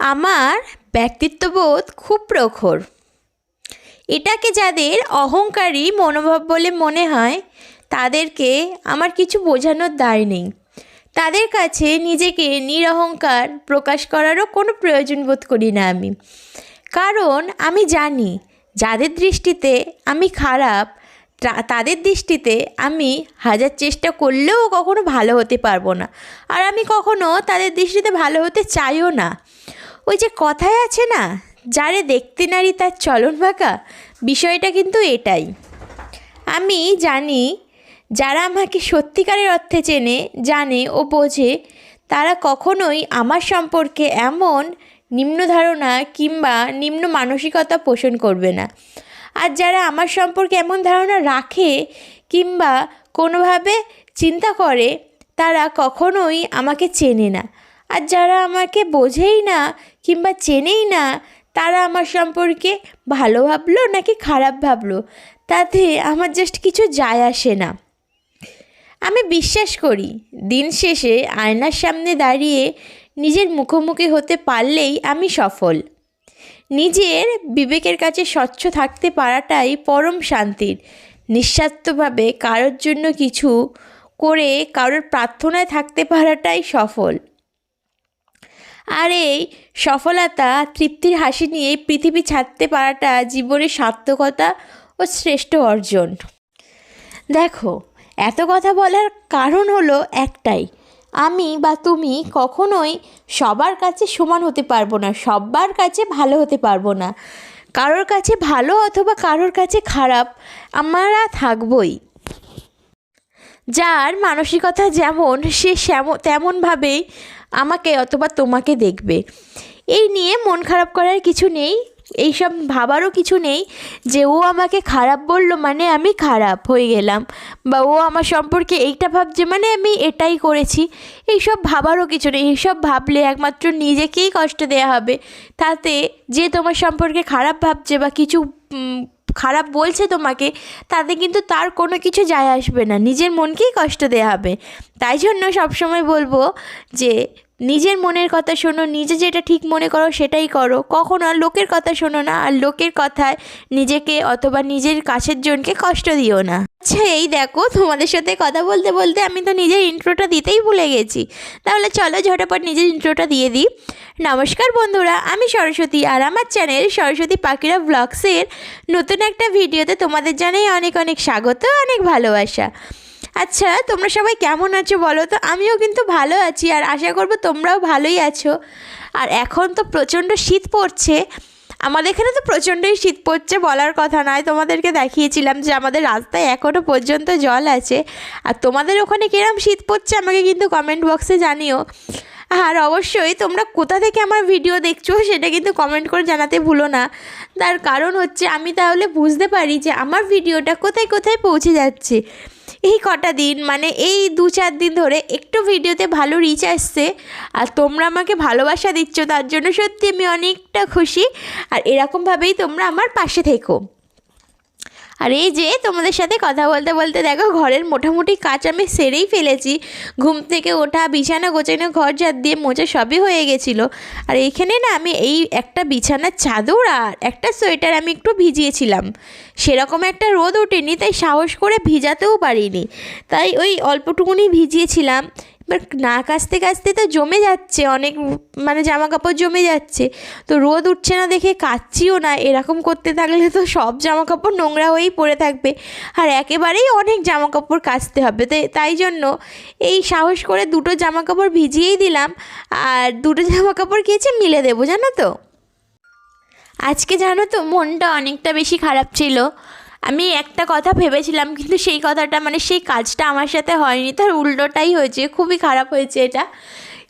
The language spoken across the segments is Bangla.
আমার ব্যক্তিত্ববোধ খুব প্রখর। এটাকে যাদের অহংকারী মনোভাব বলে মনে হয়, তাদেরকে আমার কিছু বোঝানোর দায় নেই। তাদের কাছে নিজেকে নিরহংকার প্রকাশ করারও কোনো প্রয়োজন বোধ করি না আমি। কারণ আমি জানি, যাদের দৃষ্টিতে আমি খারাপ তাদের দৃষ্টিতে আমি হাজার চেষ্টা করলেও কখনো ভালো হতে পারব না। আর আমি কখনো তাদের দৃষ্টিতে ভালো হতে চাইও না। ওই যে কথায় আছে না, যারে দেখতে নারী তার চলন বাঁকা, বিষয়টা কিন্তু এটাই। আমি জানি যারা আমাকে সত্যিকারের অর্থে চেনে, জানে ও বোঝে, তারা কখনোই আমার সম্পর্কে এমন নিম্ন ধারণা কিংবা নিম্ন মানসিকতা পোষণ করবে না। আর যারা আমার সম্পর্কে এমন ধারণা রাখে কিংবা কোনোভাবে চিন্তা করে, তারা কখনোই আমাকে চেনে না। আর যারা আমাকে বোঝেই না কিংবা চেনেই না, তারা আমার সম্পর্কে ভালো ভাবলো নাকি খারাপ ভাবলো? তাতে আমার জাস্ট কিছু যায় আসে না। আমি বিশ্বাস করি, দিন শেষে আয়নার সামনে দাঁড়িয়ে নিজের মুখোমুখি হতে পারলেই আমি সফল। নিজের বিবেকের কাছে স্বচ্ছ থাকতে পারাটাই পরম শান্তির। নিঃস্বার্থভাবে কারোর জন্য কিছু করে কারোর প্রার্থনায় থাকতে পারাটাই সফল। আর এই সফলতা, তৃপ্তির হাসি নিয়ে পৃথিবী ছাড়তে পারাটা জীবনের সার্থকতা ও শ্রেষ্ঠ অর্জন। দেখো, এত কথা বলার কারণ হলো একটাই। আমি বা তুমি কখনোই সবার কাছে সমান হতে পারব না সবার কাছে ভালো হতে পারব না। কারোর কাছে ভালো অথবা কারোর কাছে খারাপ, আমরা থাকবই। যার মানসিকতা যেমন, সে তেমনভাবেই আমাকে অথবা তোমাকে দেখবে। এই নিয়ে মন খারাপ করার কিছু নেই, এইসব ভাবারও কিছু নেই যে ও আমাকে খারাপ বলল মানে আমি খারাপ হয়ে গেলাম বা ও আমার সম্পর্কে এইটা ভাবছে মানে আমি এটাই করেছি। এইসব ভাবারও কিছু নেই, এইসব ভাবলে একমাত্র নিজেকেই কষ্ট দেওয়া হবে। তাতে যে তোমার সম্পর্কে খারাপ ভাবছে বা কিছু খারাপ বলছে তোমাকে, তাতে কিন্তু তার কোনো কিছু যায় আসবে না। নিজের মনকেই কষ্ট দেওয়া হবে। তাই জন্য সবসময় বলব যে, নিজের মনের কথা শোনো, নিজে যেটা ঠিক মনে করো সেটাই করো। কখনো আর লোকের কথা শোনো না, আর লোকের কথায় নিজেকে অথবা নিজের কাছের জনকে কষ্ট দিও না। আচ্ছা এই দেখো, তোমাদের সাথে কথা বলতে বলতে আমি তো নিজের ইন্ট্রোটা দিতেই ভুলে গেছি। তাহলে চলো ঝটাপট নিজের ইন্ট্রোটা দিয়ে দিই। নমস্কার বন্ধুরা, আমি সরস্বতী আর আমার চ্যানেল সরস্বতী পাখিরা ব্লগসের নতুন একটা ভিডিওতে তোমাদের জানাই অনেক অনেক স্বাগত, অনেক ভালোবাসা। আচ্ছা তোমরা সবাই কেমন আছো বলো তো? আমিও কিন্তু ভালো আছি আর আশা করব তোমরাও ভালোই আছো। আর এখন তো প্রচণ্ড শীত পড়ছে। আমাদের এখানে তো প্রচণ্ডই শীত পড়ছে, বলার কথা নয়। তোমাদেরকে দেখিয়েছিলাম যে আমাদের রাস্তায় এখনও পর্যন্ত জল আছে। আর তোমাদের ওখানে কিরম শীত পড়ছে আমাকে কিন্তু কমেন্ট বক্সে জানিও। আর অবশ্যই তোমরা কোথা থেকে আমার ভিডিও দেখছ সেটা কিন্তু কমেন্ট করে জানাতে ভুলো না। তার কারণ হচ্ছে আমি তাহলে বুঝতে পারি যে আমার ভিডিওটা কোথায় কোথায় পৌঁছে যাচ্ছে। এই কটা দিন মানে এই দু চার দিন ধরে একটু ভিডিওতে ভালো রিচ আসছে আর তোমরা আমাকে ভালোবাসা দিচ্ছ তার জন্য সত্যি আমি অনেকটা খুশি। আর এরকমভাবেই তোমরা আমার পাশে থেকো। আর এই যে তোমাদের সাথে কথা বলতে বলতে দেখো ঘরের মোটামুটি কাজ আমি সেরেই ফেলেছি। ঘুম থেকে ওঠা, বিছানা, গোছানো, ঘর ঝাড় দিয়ে মোচা সবই হয়ে গেছিল। আর এইখানে না আমি এই একটা বিছানার চাদর আর একটা সোয়েটার আমি একটু ভিজিয়েছিলাম। সেরকম একটা রোদ ওঠেনি, তাই সাহস করে ভিজাতেও পারিনি। তাই ওই অল্পটুকুনি ভিজিয়েছিলাম। এবার না কাচতে কাচতে তো জমে যাচ্ছে, অনেক মানে জামা কাপড় জমে যাচ্ছে। তো রোদ উঠছে না দেখে কাচ্ছিও না, এরকম করতে থাকলে তো সব জামা কাপড় নোংরা হয়েই পড়ে থাকবে। আর একেবারেই অনেক জামা কাপড় কাচতে হবে তাই তাই জন্য এই সাহস করে দুটো জামা কাপড় ভিজিয়েই দিলাম, আর দুটো জামা কাপড় কেচে মিলে দেবো জানো তো? আজকে জানো তো মনটা অনেকটা বেশি খারাপ ছিল। আমি একটা কথা ভেবেছিলাম, কিন্তু সেই কথাটা মানে সেই কাজটা আমার সাথে হয়নি। তার উল্টোটাই হয়েছে, খুবই খারাপ হয়েছে এটা।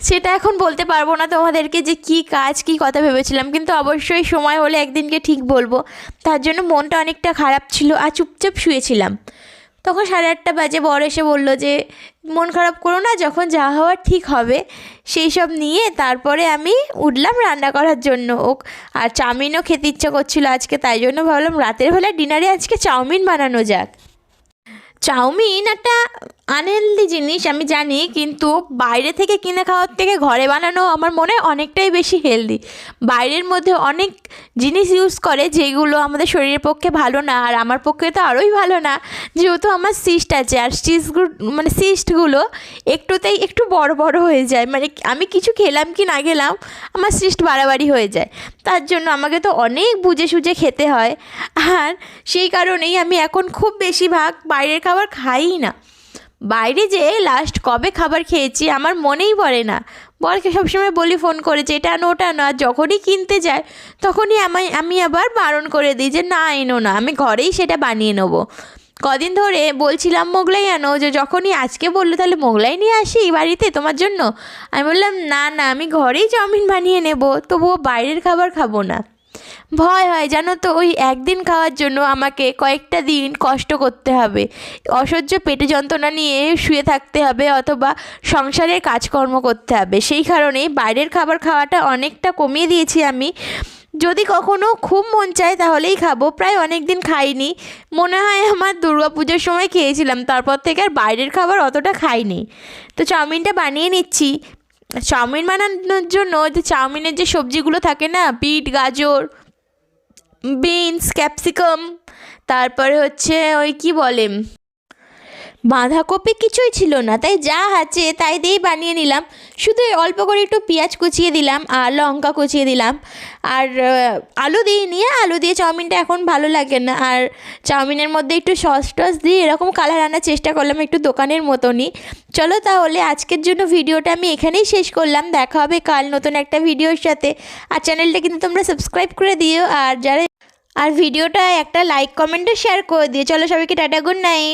সেটা এখন বলতে পারব না তোমাদেরকে যে কি কাজ, কি কথা ভেবেছিলাম, কিন্তু অবশ্যই সময় হলে একদিনকে ঠিক বলব। তার জন্য মনটা অনেকটা খারাপ ছিল, আর চুপচাপ শুয়েছিলাম। তখন সাড়ে আটটা বাজে, বর এসে বলল যে, মন খারাপ করো না, যখন যা হওয়ার ঠিক হবে, সেই সব নিয়ে তারপরে আমি উঠলাম রান্না করার জন্য। ও আর চাউমিনও খেতে ইচ্ছা করছিল আজকে, তাই জন্য ভাবলাম রাতের বেলা ডিনারে আজকে চাউমিন বানানো যাক। চাউমিন একটা আনহেলদি জিনিস, আমি জানি, কিন্তু বাইরে থেকে কিনে খাওয়ার থেকে ঘরে বানানো আমার মনে হয় অনেকটাই বেশি হেলদি। বাইরের মধ্যে অনেক জিনিস ইউজ করে যেগুলো আমাদের শরীরের পক্ষে ভালো না, আর আমার পক্ষে তো আরোই ভালো না। যেহেতু আমার সিস্ট আছে, আর সিস্টগুলো মানে সিস্টগুলো একটুতেই একটু বড় বড় হয়ে যায়। মানে আমি কিছু খেলাম কি না খেলাম, আমার সিস্ট বাড়াবাড়ি হয়ে যায়। তার জন্য আমাকে তো অনেক বুঝে সুঝে খেতে হয়। আর সেই কারণেই আমি এখন খুব বেশিরভাগ বাইরের খাবার খাই না। বাইরে যে লাস্ট কবে খাবার খেয়েছি আমার মনেই পড়ে না। বরকে সবসময় বলি ফোন করে যে, এটা আনো ওটা আর যখনই কিনতে যায়, তখনই আমায়, আমি আবার বারণ করে দিই যে, না এনো না, আমি ঘরেই সেটা বানিয়ে নেব। কদিন ধরে বলছিলাম মোগলাই আনো, যে যখনই আজকে বলল, তাহলে মোগলাই নিয়ে আসি বাড়িতে তোমার জন্য? আমি বললাম, না না, আমি ঘরেই চাউমিন বানিয়ে নেব, তবুও বাইরের খাবার খাব না। ভয় হয়, জানো তো, ওই একদিন খাওয়ার জন্য আমাকে কয়েকটা দিন কষ্ট করতে হবে। অসহ্য পেটে যন্ত্রণা নিয়ে শুয়ে থাকতে হবে অথবা সংসারের কাজকর্ম করতে হবে। সেই কারণেই বাইরের খাবার খাওয়াটা অনেকটা কমিয়ে দিয়েছি আমি। যদি কখনো খুব মন চায় তাহলেই খাব। প্রায় অনেক দিন খাইনি। মনে হয় আমার পুজোর সময় খেয়েছিলাম। তারপর থেকে আর বাইরের খাবার অতটা খাইনি। তো চাউমিনটা বানিয়ে নিচ্ছি। চাউমিন বানানোর জন্য যে চাউমিনের যে সবজিগুলো থাকে না, বিট, গাজর, বিনস, ক্যাপসিকাম, তারপরে হচ্ছে ওই কি বলে? বাঁধাকপি কিছুই ছিল না, তাই যা আছে তাই দিয়েই বানিয়ে নিলাম। শুধু অল্প করে একটু পেঁয়াজ কুচিয়ে দিলাম আর লঙ্কা কুচিয়ে দিলাম। আর আলু দিয়ে নিয়ে আলু দিয়ে চাউমিনটা এখন ভালো লাগে না। আর চাউমিনের মধ্যে একটু সস টস দিয়ে এরকম কালার আনার চেষ্টা করলাম একটু দোকানের মতনই। চলো তাহলে আজকের জন্য ভিডিওটা আমি এখানেই শেষ করলাম। দেখা হবে কাল নতুন একটা ভিডিওর সাথে। আর চ্যানেলটা কিন্তু তোমরা সাবস্ক্রাইব করে দিও। আর যারা, আর ভিডিওটা একটা লাইক কমেন্টও শেয়ার করে দিও। চলো সবাইকে টাটা, গুড নাইট।